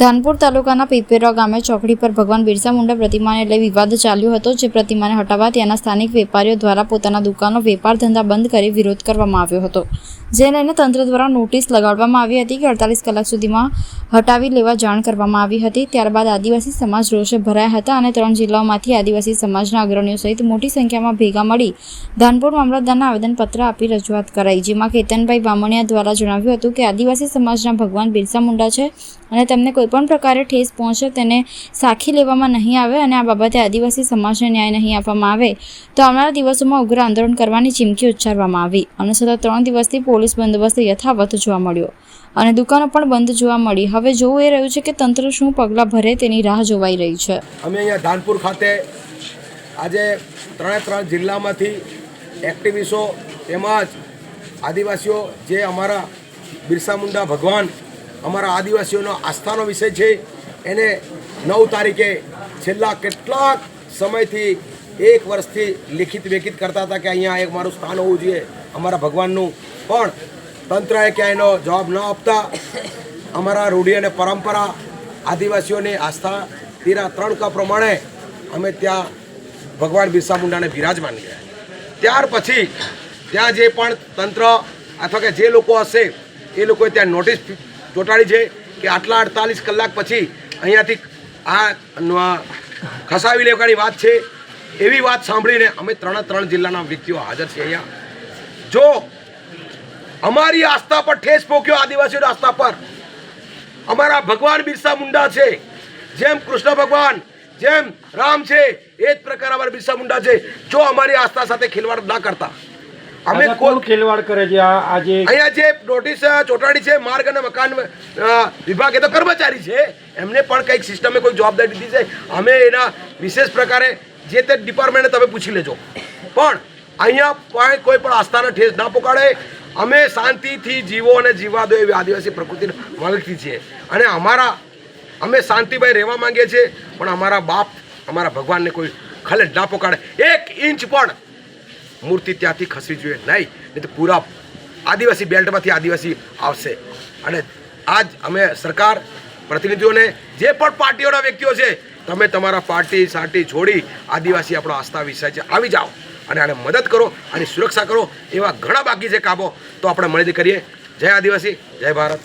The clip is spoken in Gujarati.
ધાનપુર તાલુકાના પીપેરા ગામે ચોકડી પર ભગવાન બિરસા મુંડા પ્રતિમાને લઈ વિવાદ ચાલ્યો હતો, જે પ્રતિમાને હટાવવા ત્યાંના સ્થાનિક વેપારીઓ દ્વારા પોતાના દુકાનો વેપાર ધંધા બંધ કરી વિરોધ કરવામાં આવ્યો હતો. જે લઈને તંત્ર દ્વારા નોટિસ લગાડવામાં આવી હતી કે અડતાલીસ કલાક સુધીમાં હટાવી લેવા જાણ કરવામાં આવી હતી. ત્યારબાદ આદિવાસી સમાજ રોષે ભરાયા હતા અને ત્રણ જિલ્લાઓમાંથી આદિવાસી સમાજના અગ્રણીઓ સહિત મોટી સંખ્યામાં ભેગા મળી ધાનપુર મામલતદારના આવેદનપત્ર આપી રજૂઆત કરાઈ, જેમાં કેતનભાઈ બામણિયા દ્વારા જણાવ્યું હતું કે આદિવાસી સમાજના ભગવાન બિરસા મુંડા છે. અને તેમને કોઈપણ પ્રકારે ઠેસ પહોંચે તેને સાખી લેવામાં નહીં આવે અને આ બાબતે આદિવાસી સમાજને ન્યાય નહીં આપવામાં આવે. તો આવનારા દિવસોમાં ઉગ્ર આંદોલન કરવાની ચીમકી ઉચ્ચારવામાં આવી. અને સતત ત્રણ દિવસથી પોલીસ બંદોબસ્ત યથાવત જોવા મળ્યો અને દુકાનો પણ બંધ જોવા મળી. હવે જોવું એ રહ્યું છે કે તંત્ર શું પગલાં ભરે તેની રાહ જોવાઈ રહી છે. અમે અહીંયા ધાનપુર ખાતે આજે ત્રણે ત્રણ જિલ્લામાંથી એક્ટિવિસ્ટો તેમજ આદિવાસીઓ જે અમારા બિરસા મુંડા ભગવાન અમારા આદિવાસીઓનો આસ્થાનો વિષય છે. એને નવ તારીખે છેલ્લા કેટલાક સમયથી એક વર્ષથી લિખિત વેખિત કરતા હતા કે અહીંયા એક મારું સ્થાન હોવું જોઈએ અમારા ભગવાનનું. પણ તંત્રએ ક્યાંય એનો જવાબ ન આપતા. અમારા રૂઢિ અને પરંપરા આદિવાસીઓની આસ્થા તીરા ત્રણ કા પ્રમાણે અમે ત્યાં ભગવાન બિરસા મુંડાને બિરાજમાન ગયા ત્યાર પછી ત્યાં જે પણ તંત્ર અથવા કે જે લોકો હશે, એ લોકોએ ત્યાં નોટિસ ચોંટાડી છે કે આટલા અડતાલીસ કલાક પછી અહીંયાથી આ ખસાવી લેવાની વાત છે. એવી વાત સાંભળીને અમે ત્રણે ત્રણ જિલ્લાના વ્યક્તિઓ હાજર છે અહીંયા. જો અમારી આસ્થા પર ઠેસ પોક્યો આદિવાસીઓની આસ્થા પર, અમારા ભગવાન બિરસા મુંડા છે, જેમ કૃષ્ણ ભગવાન, જેમ રામ છે, એ જ પ્રકાર અમારા બિરસા મુંડા છે. જો અમારી આસ્થા સાથે ખેલવાડ ના કરતા અમે કોઈ ખેલવાડ કરે છે? આ આજે અહીંયા જે નોટિસ ચોટાડી છે માર્ગ અને મકાન વિભાગ એ તો કર્મચારી છે. એમને પણ કંઈક સિસ્ટમે કોઈ જવાબદારી દીધી છે. અમે એના વિશેષ પ્રકારે જે તે ડિપાર્ટમેન્ટને તમે પૂછી લેજો. પણ અહીંયા કોઈ પણ આસ્થાના ઠેસ ના પોકાડે. અમે શાંતિથી જીવો અને જીવા દો એવી આદિવાસી પ્રકૃતિને માગતી છીએ. અને અમારા અમે શાંતિભાઈ રહેવા માંગીએ છીએ પણ અમારા બાપ અમારા ભગવાનને કોઈ ખલેટ ના પોકાડે. એક ઇંચ પણ મૂર્તિ ત્યાંથી ખસવી જોઈએ. નહીં નહીં તો પૂરા આદિવાસી બેલ્ટમાંથી આદિવાસી આવશે. અને આજ અમે સરકાર પ્રતિનિધિઓને જે પણ પાર્ટીઓના વ્યક્તિઓ છે, તમે તમારા પાર્ટી સાર્ટી છોડી આદિવાસી આપણો આસ્થા વિષય છે, આવી જાઓ. અને આને મદદ કરો, આની સુરક્ષા કરો, એવા ઘણા બાકી છે કામો. તો આપણે મળીને કરીએ. જય આદિવાસી, જય ભારત.